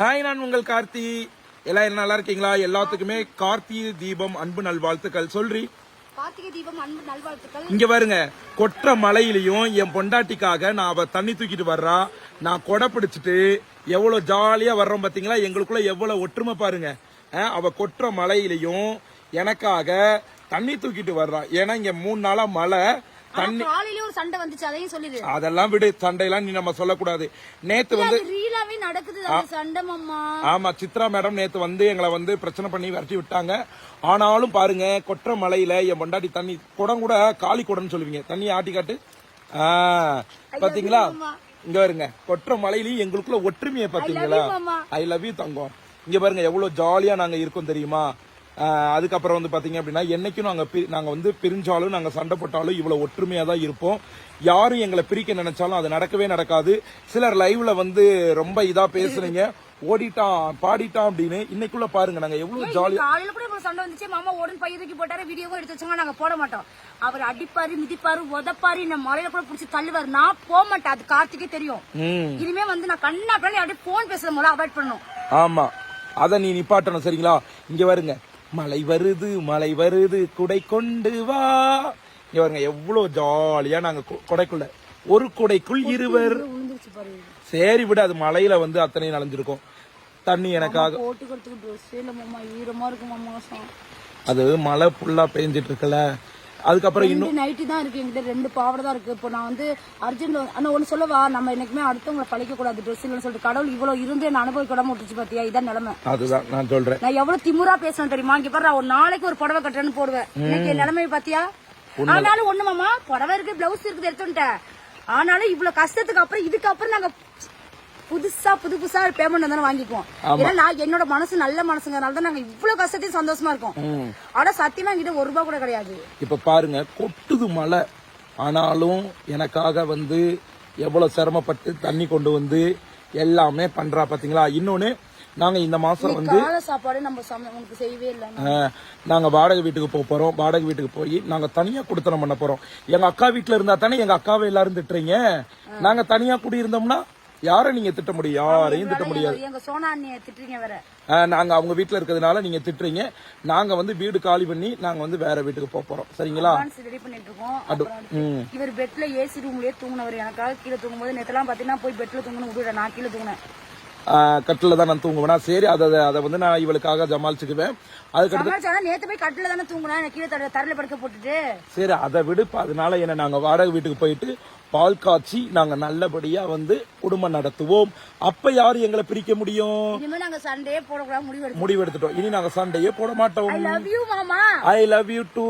Hi நான் உங்கள் கார்த்தி. எல்லாம் நல்லா இருக்கீங்களா? எல்லாத்துக்குமே கார்த்தி தீபம் அன்பு நல்வாழ்த்துக்கள் சொல்றி கார்த்திகை தீபம் அன்பு நல்வாழ்த்துக்கள். இங்க பாருங்க கொற்ற மலையிலையும் என் பொண்டாட்டிக்காக நான் அவ தண்ணி தூக்கிட்டு வர்றா. நான் கொடை பிடிச்சிட்டு எவ்வளவு ஜாலியா வர்றோம் பாத்தீங்களா? எங்களுக்குள்ள எவ்வளவு ஒற்றுமை பாருங்க. அவ கொற்ற மலையிலையும் எனக்காக தண்ணி தூக்கிட்டு வர்றா. ஏன்னா இங்க மூணு நாளா மழை. ஆனா காலையில ஒரு சண்டை வந்துச்சு அதையும் சொல்லிடு அதெல்லாம் விடு சண்டையெல்லாம் நீ நம்ம சொல்லக்கூடாது. நேத்து வந்து ரீலாவே நடக்குது அந்த சண்டை மாமா. ஆமா சித்ரா மேடம் நேத்து வந்து எங்களை வந்து பிரச்சனை பண்ணி விரட்டி விட்டாங்க. ஆனாலும் பாருங்க கொற்ற மலையில என் பொண்டாட்டி தண்ணி குடம் கூட காலி குடம்னு சொல்லுவீங்க. தண்ணி ஆட்டி காட்டு. பாத்தீங்களா? இங்க பாருங்க கொற்ற மலையிலயும் எங்களுக்குள்ள ஒற்றுமையை பாத்தீங்களா. ஐ லவ் யூ தங்கம். இங்க பாருங்க எவ்வளவு ஜாலியா நாங்க இருக்கோம் தெரியுமா? அதுக்கப்புறம் வந்து பாத்தீங்க அப்படின்னா என்னைக்கும் நாங்க பி- நாங்க வந்து பிரிஞ்சாலும் நாங்க சண்டை போட்டாலும் இவ்வளவு ஒற்றுமையா தான் இருப்போம். யாரும் எங்களை பிரிக்க நினைச்சாலும் அது நடக்கவே நடக்காது. சிலர் லைவ்ல வந்து ரொம்ப இதா பேசுறீங்க ஓடிட்டான் பாடிட்டான் அப்படின்னு. இன்னைக்குள்ள பாருங்க நாங்க எவ்வளவு ஜாலியா காலையில கூட சண்டை வந்துச்சு. மாமா உடன் பைய தூக்கி போட்டாரு வீடியோவும் எடுத்து வச்சாங்க நாங்க போட மாட்டோம். அவர் அடிப்பாரு மிதிப்பாரு உதப்பாரு இந்த மலையில கூட புடிச்சு தள்ளுவாரு. நான் போக மாட்டேன் அது கார்த்திகே தெரியும். இனிமே வந்து நான் கண்ணா அப்படியே போன் பேசுற போல அவாய்ட் பண்ணணும். ஆமா. அத நீ நிப்பாட்டணும் சரிங்களா? இங்க வருங்க. மழை வருது மழை வருது குடை கொண்டு வா. இங்க பாருங்க எவ்வளவு ஜாலியா நாங்க கு- குடைக்குள்ள. ஒரு குடைக்குள் இருவர். சரி விடு அது மலையில வந்து அத்தனை நனைஞ்சிருக்கும். தண்ணி எனக்காக. போட்டுக்கிறதுக்கு ட்ரெஸ் இல்ல மாமா ஈரமா இருக்கு மாமா அது மழை ஃபுல்லா பெஞ்சிட்டு இருக்குல்ல. அதுக்கப்புறம் இன்னும் நைட்டி தான் இருக்கு என்கிட்ட ரெண்டு பாவாடை தான் இருக்கு. இப்போ நான் வந்து அர்ஜென்ட் ஆனா ஒண்ணு சொல்லவா? நம்ம என்னைக்குமே அடுத்தவங்களை பழிக்க கூடாது ட்ரெஸ் இல்லைன்னு சொல்லிட்டு. கடவுள் இவ்வளவு இருந்து என்ன அனுபவிக்கூடாம விட்டுச்சு பாத்தியா? இதான் நிலைமை. அதுதான் நான் சொல்றேன். நான் எவ்வளவு திமுறா பேசுறேன் தெரியுமா? இங்க பாரு ஒரு நாளைக்கு ஒரு புடவை கட்டுறேன்னு போடுவேன். இன்னைக்கு என் நிலைமை பாத்தியா? ஆனாலும் ஒண்ணு மாமா புடவை இருக்கு பிளவுஸ் இருக்குது எடுத்துட்டேன் ஆனாலும் இவ்வளவு கஷ்டத்துக்கு அப்புறம் இதுக்கு அப்புறம் நாங்க புதுசா புது புதுசா பேமெண்ட் வந்தாலும் வாங்கிக்குவோம். ஏன்னா நான் என்னோட மனசு நல்ல மனசுங்கனால தான் நாங்க இவ்வளவு கஷ்டத்தையும் சந்தோஷமா இருக்கோம். ஆனா சத்தியமா என்கிட்ட ஒரு ரூபாய் கூட கிடையாது. இப்ப பாருங்க கொட்டுது மழை. ஆனாலும் எனக்காக வந்து எவ்வளவு சிரமப்பட்டு தண்ணி கொண்டு வந்து எல்லாமே பண்றா பாத்தீங்களா? இன்னொன்னு நாங்க இந்த மாசம் வந்து சாப்பாடு நம்ம உனக்கு செய்யவே இல்லை. நாங்க வாடகை வீட்டுக்கு போக போறோம். வாடகை வீட்டுக்கு போய் நாங்க தனியா குடுத்தனம் பண்ண போறோம். எங்க அக்கா வீட்டுல இருந்தா தானே எங்க அக்காவை எல்லாரும் திட்டுறீங்க? நாங்க தனியா குடியிருந்தோம்னா யாரை நீங்க திட்ட முடியும்? யாரையும் திட்ட முடியாது. எங்க சோனா அண்ணிய திட்டுறீங்க வேற. நாங்க அவங்க வீட்டுல இருக்கிறதுனால நீங்க திட்டுறீங்க. நாங்க வந்து வீடு காலி பண்ணி நாங்க வந்து வேற வீட்டுக்கு போக போறோம். சரிங்களா? ரெடி பண்ணிட்டு இருக்கோம் இவர் பெட்ல ஏசி ரூம்லயே தூங்குனவர். எனக்காக கீழே தூங்கும்போது நேத்தெல்லாம் பாத்தீங்கன்னா போய் பெட்ல தூங்கணும் விடுற நான் கீழே தூங்கினேன். கட்டில தான் நான் தூங்குவேனா? சரி அதை அதை வந்து நான் இவளுக்காக ஜமாளிச்சுக்குவேன் அதுக்கடுத்து நேத்து போய் கட்டில தானே எனக்கு கீழே தர- தரையில படுக்க போட்டுட்டு. சரி அதை விடுப்பா. அதனால என்ன நாங்க வாடகை வீட்டுக்கு போயிட்டு பால் காய்ச்சி நாங்க நல்லபடியா வந்து குடும்பம் நடத்துவோம். அப்ப யாரு எங்களை பிரிக்க முடியும்? இனிமே நாங்க சண்டையே போடக்கூடாது முடிவு முடிவெடுத்துட்டோம் இனி நாங்க சண்டையே போட மாட்டோம். ஐ லவ் யூ மாமா. ஐ லவ் யூ டூ